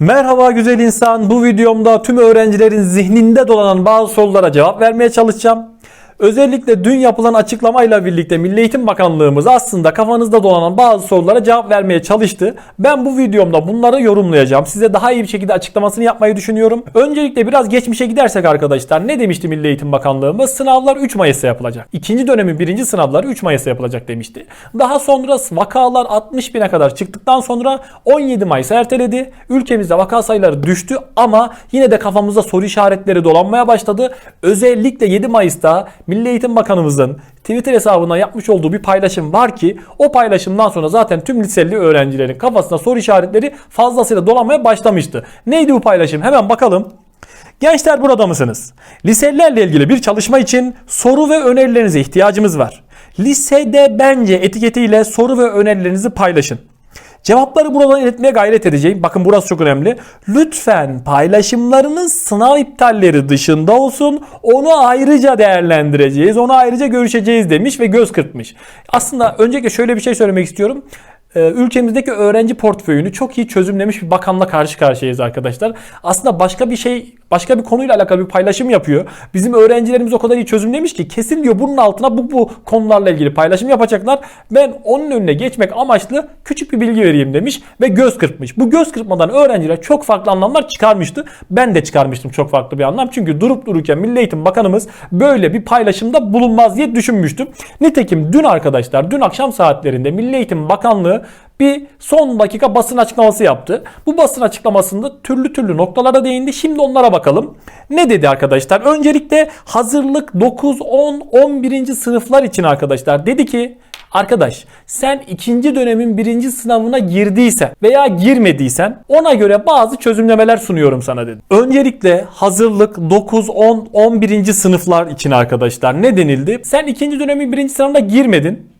Merhaba güzel insan. Bu videomda tüm öğrencilerin zihninde dolanan bazı sorulara cevap vermeye çalışacağım. Özellikle dün yapılan açıklamayla birlikte Milli Eğitim Bakanlığımız aslında kafanızda dolanan bazı sorulara cevap vermeye çalıştı. Ben bu videomda bunları yorumlayacağım. Size daha iyi bir şekilde açıklamasını yapmayı düşünüyorum. Öncelikle biraz geçmişe gidersek arkadaşlar ne demişti Milli Eğitim Bakanlığımız? Sınavlar 3 Mayıs'ta yapılacak. İkinci dönemin birinci sınavları 3 Mayıs'ta yapılacak demişti. Daha sonra vakalar 60 bine kadar çıktıktan sonra 17 Mayıs'a erteledi. Ülkemizde vaka sayıları düştü ama yine de kafamızda soru işaretleri dolanmaya başladı. Özellikle 7 Mayıs'ta Milli Eğitim Bakanımızın Twitter hesabına yapmış olduğu bir paylaşım var ki o paylaşımdan sonra zaten tüm liseli öğrencilerin kafasında soru işaretleri fazlasıyla dolanmaya başlamıştı. Neydi bu paylaşım? Hemen bakalım. Gençler burada mısınız? Liselilerle ilgili bir çalışma için soru ve önerilerinize ihtiyacımız var. Lisede bence etiketiyle soru ve önerilerinizi paylaşın. Cevapları buradan iletmeye gayret edeceğim. Bakın burası çok önemli. Lütfen paylaşımlarınız sınav iptalleri dışında olsun. Onu ayrıca değerlendireceğiz. Onu ayrıca görüşeceğiz demiş ve göz kırpmış. Aslında öncelikle şöyle bir şey söylemek istiyorum. Ee, ülkemizdeki öğrenci portföyünü çok iyi çözümlemiş bir bakanla karşı karşıyayız arkadaşlar. Aslında başka bir şey, başka bir konuyla alakalı bir paylaşım yapıyor. Bizim öğrencilerimiz o kadar iyi çözümlemiş ki kesin diyor bunun altına bu bu konularla ilgili paylaşım yapacaklar. Ben onun önüne geçmek amaçlı küçük bir bilgi vereyim demiş ve göz kırpmış. Bu göz kırpmadan öğrenciler çok farklı anlamlar çıkarmıştı. Ben de çıkarmıştım çok farklı bir anlam. Çünkü durup dururken Milli Eğitim Bakanımız böyle bir paylaşımda bulunmaz diye düşünmüştüm. Nitekim dün arkadaşlar, dün akşam saatlerinde Milli Eğitim Bakanlığı bir son dakika basın açıklaması yaptı. Bu basın açıklamasında türlü türlü noktalara değindi. Şimdi onlara bakalım. Ne dedi arkadaşlar? Öncelikle hazırlık 9, 10, 11. sınıflar için arkadaşlar dedi ki Arkadaş sen ikinci dönemin birinci sınavına girdiysen veya girmediysen ona göre bazı çözümlemeler sunuyorum sana dedi. Öncelikle hazırlık 9, 10, 11. sınıflar için arkadaşlar ne denildi? Sen ikinci dönemin birinci sınavına girmedin.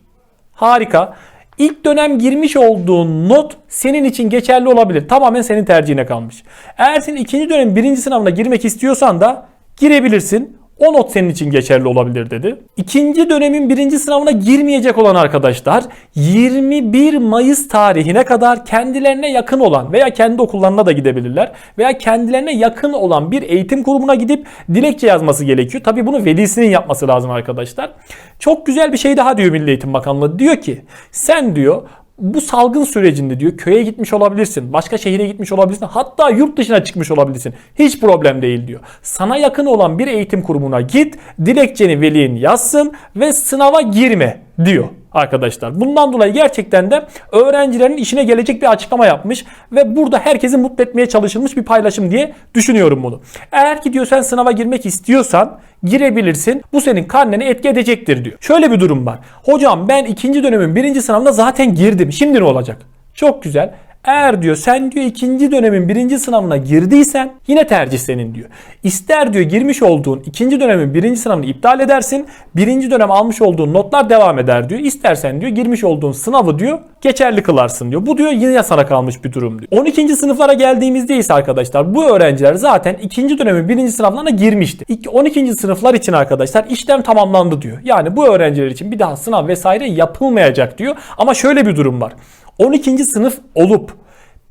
Harika. İlk dönem girmiş olduğun not senin için geçerli olabilir. Tamamen senin tercihine kalmış. Eğer sen ikinci dönem birinci sınavına girmek istiyorsan da girebilirsin. O not senin için geçerli olabilir dedi. İkinci dönemin birinci sınavına girmeyecek olan arkadaşlar 21 Mayıs tarihine kadar kendilerine yakın olan veya kendi okullarına da gidebilirler. Veya kendilerine yakın olan bir eğitim kurumuna gidip dilekçe yazması gerekiyor. Tabi bunu velisinin yapması lazım arkadaşlar. Çok güzel bir şey daha diyor Milli Eğitim Bakanlığı. Diyor ki sen diyor bu salgın sürecinde diyor köye gitmiş olabilirsin. Başka şehire gitmiş olabilirsin. Hatta yurt dışına çıkmış olabilirsin. Hiç problem değil diyor. Sana yakın olan bir eğitim kurumuna git. Dilekçeni velin yazsın ve sınava girme diyor arkadaşlar. Bundan dolayı gerçekten de öğrencilerin işine gelecek bir açıklama yapmış ve burada herkesi mutlu etmeye çalışılmış bir paylaşım diye düşünüyorum bunu. Eğer ki diyor sen sınava girmek istiyorsan girebilirsin. Bu senin karneni etki edecektir diyor. Şöyle bir durum var. Hocam ben ikinci dönemin birinci sınavına zaten girdim. Şimdi ne olacak? Çok güzel. Eğer diyor sen diyor ikinci dönemin birinci sınavına girdiysen yine tercih senin diyor. İster diyor girmiş olduğun ikinci dönemin birinci sınavını iptal edersin. Birinci dönem almış olduğun notlar devam eder diyor. İstersen diyor girmiş olduğun sınavı diyor geçerli kılarsın diyor. Bu diyor yine sana kalmış bir durum diyor. 12. sınıflara geldiğimizde ise arkadaşlar bu öğrenciler zaten ikinci dönemin birinci sınavlarına girmişti. İlk 12. sınıflar için arkadaşlar işlem tamamlandı diyor. Yani bu öğrenciler için bir daha sınav vesaire yapılmayacak diyor. Ama şöyle bir durum var. 12. sınıf olup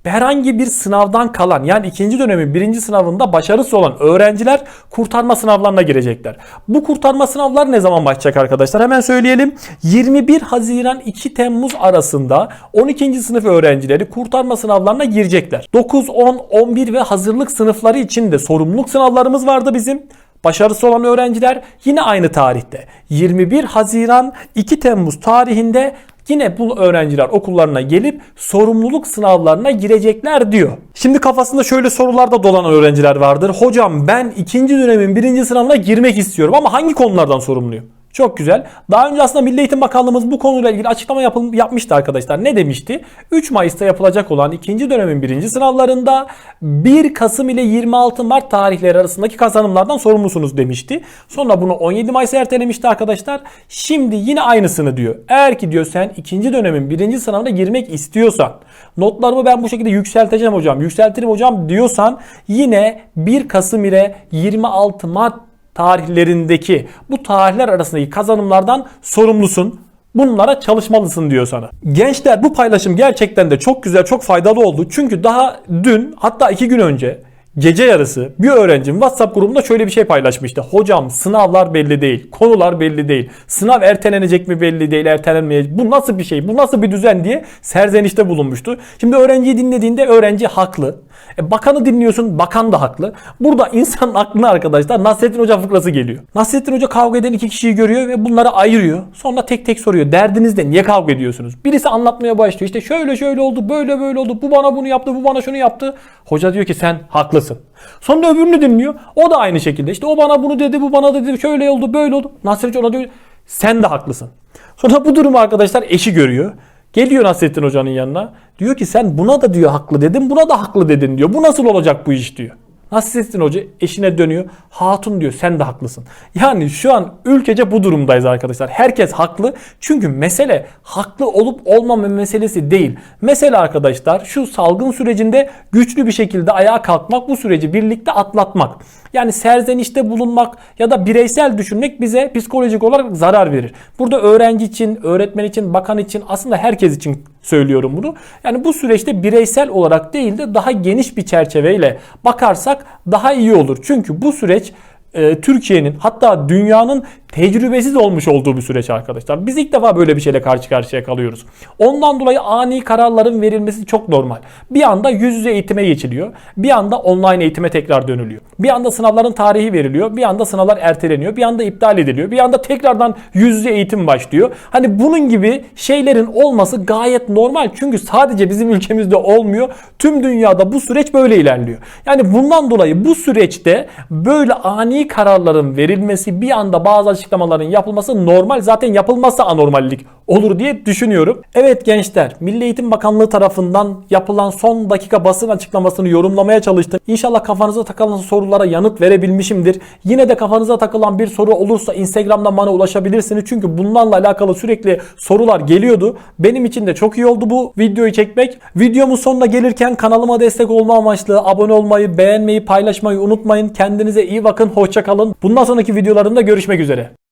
herhangi bir sınavdan kalan yani ikinci dönemin birinci sınavında başarısı olan öğrenciler kurtarma sınavlarına girecekler. Bu kurtarma sınavlar ne zaman başlayacak arkadaşlar? Hemen söyleyelim. 21 Haziran 2 Temmuz arasında 12. sınıf öğrencileri kurtarma sınavlarına girecekler. 9, 10, 11 ve hazırlık sınıfları için de sorumluluk sınavlarımız vardı bizim. Başarısı olan öğrenciler yine aynı tarihte 21 Haziran 2 Temmuz tarihinde yine bu öğrenciler okullarına gelip sorumluluk sınavlarına girecekler diyor. Şimdi kafasında şöyle sorularda dolan öğrenciler vardır. Hocam ben ikinci dönemin birinci sınavına girmek istiyorum ama hangi konulardan sorumluyum? Çok güzel. Daha önce aslında Milli Eğitim Bakanlığımız bu konuyla ilgili açıklama yapıl- yapmıştı arkadaşlar. Ne demişti? 3 Mayıs'ta yapılacak olan ikinci dönemin birinci sınavlarında 1 Kasım ile 26 Mart tarihleri arasındaki kazanımlardan sorumlusunuz demişti. Sonra bunu 17 Mayıs'a ertelemişti arkadaşlar. Şimdi yine aynısını diyor. Eğer ki diyor sen ikinci dönemin birinci sınavına girmek istiyorsan notlarımı ben bu şekilde yükselteceğim hocam, yükseltirim hocam diyorsan yine 1 Kasım ile 26 Mart tarihlerindeki bu tarihler arasındaki kazanımlardan sorumlusun. Bunlara çalışmalısın diyor sana. Gençler bu paylaşım gerçekten de çok güzel, çok faydalı oldu. Çünkü daha dün hatta iki gün önce gece yarısı bir öğrencim WhatsApp grubunda şöyle bir şey paylaşmıştı. Hocam sınavlar belli değil, konular belli değil. Sınav ertelenecek mi belli değil, ertelenmeyecek. Bu nasıl bir şey, bu nasıl bir düzen diye serzenişte bulunmuştu. Şimdi öğrenciyi dinlediğinde öğrenci haklı. E, bakanı dinliyorsun, bakan da haklı. Burada insanın aklına arkadaşlar Nasrettin Hoca fıkrası geliyor. Nasrettin Hoca kavga eden iki kişiyi görüyor ve bunları ayırıyor. Sonra tek tek soruyor. Derdiniz ne? Niye kavga ediyorsunuz? Birisi anlatmaya başlıyor. İşte şöyle şöyle oldu, böyle böyle oldu. Bu bana bunu yaptı, bu bana şunu yaptı. Hoca diyor ki sen haklısın. Sonra öbürünü dinliyor. O da aynı şekilde. İşte o bana bunu dedi, bu bana dedi, şöyle oldu, böyle oldu. Nasrettin Hoca diyor sen de haklısın. Sonra bu durumu arkadaşlar eşi görüyor. Geliyor Nasrettin Hoca'nın yanına. Diyor ki sen buna da diyor haklı dedin, buna da haklı dedin diyor. Bu nasıl olacak bu iş diyor. Nasrettin Hoca eşine dönüyor. Hatun diyor sen de haklısın. Yani şu an ülkece bu durumdayız arkadaşlar. Herkes haklı. Çünkü mesele haklı olup olmama meselesi değil. Mesele arkadaşlar şu salgın sürecinde güçlü bir şekilde ayağa kalkmak, bu süreci birlikte atlatmak. Yani serzenişte bulunmak ya da bireysel düşünmek bize psikolojik olarak zarar verir. Burada öğrenci için, öğretmen için, bakan için aslında herkes için söylüyorum bunu. Yani bu süreçte bireysel olarak değil de daha geniş bir çerçeveyle bakarsak daha iyi olur. Çünkü bu süreç e, Türkiye'nin hatta dünyanın tecrübesiz olmuş olduğu bir süreç arkadaşlar. Biz ilk defa böyle bir şeyle karşı karşıya kalıyoruz. Ondan dolayı ani kararların verilmesi çok normal. Bir anda yüz yüze eğitime geçiliyor. Bir anda online eğitime tekrar dönülüyor. Bir anda sınavların tarihi veriliyor. Bir anda sınavlar erteleniyor. Bir anda iptal ediliyor. Bir anda tekrardan yüz yüze eğitim başlıyor. Hani bunun gibi şeylerin olması gayet normal. Çünkü sadece bizim ülkemizde olmuyor. Tüm dünyada bu süreç böyle ilerliyor. Yani bundan dolayı bu süreçte böyle ani kararların verilmesi bir anda bazı açıklamaların yapılması normal. Zaten yapılmazsa anormallik olur diye düşünüyorum. Evet gençler Milli Eğitim Bakanlığı tarafından yapılan son dakika basın açıklamasını yorumlamaya çalıştım. İnşallah kafanıza takılan sorulara yanıt verebilmişimdir. Yine de kafanıza takılan bir soru olursa Instagram'dan bana ulaşabilirsiniz. Çünkü bunlarla alakalı sürekli sorular geliyordu. Benim için de çok iyi oldu bu videoyu çekmek. Videomun sonuna gelirken kanalıma destek olma amaçlı abone olmayı, beğenmeyi, paylaşmayı unutmayın. Kendinize iyi bakın. Hoşçakalın. Bundan sonraki videolarımda görüşmek üzere.